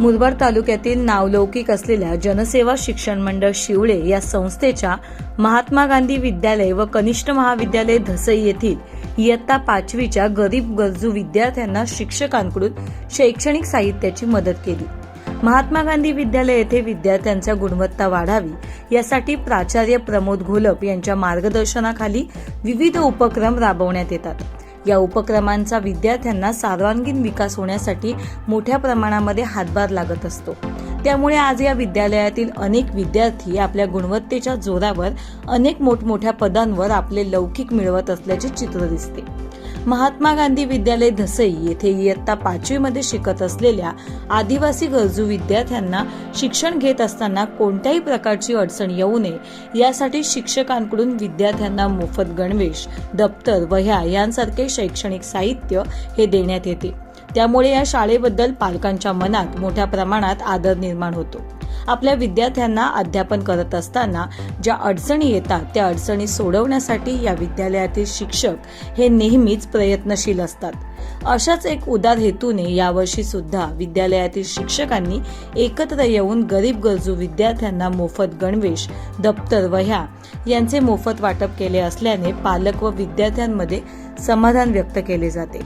मुरबाड तालुक्यातील नावलौकिक असलेल्या जनसेवा शिक्षण मंडळ शिवळे या संस्थेच्या महात्मा गांधी विद्यालय व कनिष्ठ महाविद्यालय धसई येथील इयत्ता पाचवीच्या गरीब गरजू विद्यार्थ्यांना शिक्षकांकडून शैक्षणिक साहित्याची मदत केली. महात्मा गांधी विद्यालय येथे विद्यार्थ्यांच्या गुणवत्ता वाढावी यासाठी प्राचार्य प्रमोद घोलप यांच्या मार्गदर्शनाखाली विविध उपक्रम राबवण्यात येतात. या उपक्रमांचा विद्यार्थ्यांना सर्वांगीण विकास होण्यासाठी मोठ्या प्रमाणामध्ये हातभार लागत असतो. त्यामुळे आज या विद्यालयातील अनेक विद्यार्थी आपल्या गुणवत्तेच्या जोरावर अनेक मोठमोठ्या पदांवर आपले लौकिक मिळवत असल्याचे चित्र दिसते. महात्मा गांधी विद्यालय धसई येथे इयत्ता पाचवीमध्ये शिकत असलेल्या आदिवासी गरजू विद्यार्थ्यांना शिक्षण घेत असताना कोणत्याही प्रकारची अडचण येऊ नये यासाठी शिक्षकांकडून विद्यार्थ्यांना मोफत गणवेश दप्तर वह्या यांसारखे शैक्षणिक साहित्य हे देण्यात येते. त्यामुळे या शाळेबद्दल पालकांच्या मनात मोठ्या प्रमाणात आदर निर्माण होतो. आपल्या विद्यार्थ्यांना अध्यापन करत असताना ज्या अडचणी येतात त्या अडचणी सोडवण्यासाठी या विद्यालयातील शिक्षक हे नेहमीच प्रयत्नशील असतात. अशाच एक उदार हेतूने यावर्षी सुद्धा विद्यालयातील शिक्षकांनी एकत्र येऊन गरीब गरजू विद्यार्थ्यांना मोफत गणवेश दप्तर वह्या यांचे मोफत वाटप केले असल्याने पालक व विद्यार्थ्यांमध्ये समाधान व्यक्त केले जाते.